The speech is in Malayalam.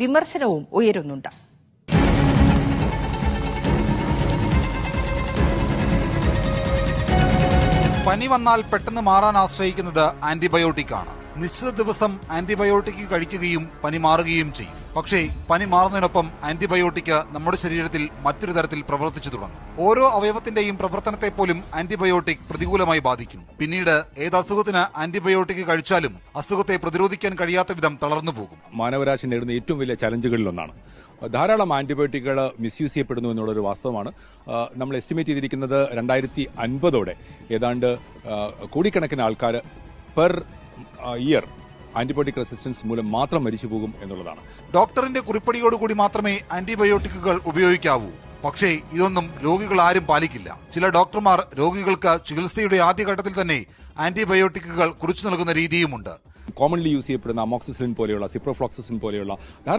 വിമർശനവും ഉയരുന്നുണ്ട്. പനി വന്നാൽ പെട്ടെന്ന് മാറാൻ ആശ്രയിക്കുന്നത് ആന്റിബയോട്ടിക് ആണ് നിശ്ചിത ദിവസം ആന്റിബയോട്ടിക് കഴിക്കുകയും പനി മാറുകയും ചെയ്യും. പക്ഷേ പനി മാറുന്നതിനൊപ്പം ആന്റിബയോട്ടിക് നമ്മുടെ ശരീരത്തിൽ മറ്റൊരു തരത്തിൽ പ്രവർത്തിച്ചു തുടങ്ങും. ഓരോ അവയവത്തിന്റെയും പ്രവർത്തനത്തെ പോലും ആന്റിബയോട്ടിക് പ്രതികൂലമായി ബാധിക്കും പിന്നീട് ഏത് അസുഖത്തിന് ആന്റിബയോട്ടിക് കഴിച്ചാലും അസുഖത്തെ പ്രതിരോധിക്കാൻ കഴിയാത്ത വിധം തളർന്നു പോകും. മാനവരാശി നേടുന്ന ഏറ്റവും വലിയ ചലഞ്ചുകളിൽ ഒന്നാണ് ധാരാളം ആന്റിബയോട്ടിക്കുകൾ മിസ്യൂസ് ചെയ്യപ്പെടുന്നു എന്നുള്ളൊരു വാസ്തവമാണ്. നമ്മൾ എസ്റ്റിമേറ്റ് ചെയ്തിരിക്കുന്നത് രണ്ടായിരത്തി അൻപതോടെ. ഏതാണ്ട് കോടിക്കണക്കിന് ആൾക്കാർ പെർ ഇയർ ആന്റിബയോട്ടിക് റെസിസ്റ്റൻസ് മൂലം മാത്രം മരിച്ചു പോകും എന്നുള്ളതാണ്. ഡോക്ടറിന്റെ കുറിപ്പടിയോടുകൂടി മാത്രമേ ആന്റിബയോട്ടിക്കുകൾ ഉപയോഗിക്കാവൂ. പക്ഷേ ഇതൊന്നും രോഗികൾ ആരും പാലിക്കില്ല. ചില ഡോക്ടർമാർ രോഗികൾക്ക് ചികിത്സയുടെ ആദ്യഘട്ടത്തിൽ തന്നെ ആന്റിബയോട്ടിക്കുകൾ കുറിച്ചു നൽകുന്ന രീതിയുമുണ്ട്. കോമൺലി യൂസ് ചെയ്യപ്പെടുന്ന അമോക്സിസിലിൻ പോലെയുള്ള സിപ്രോഫ്ലോക്സിൻ പോലെയുള്ള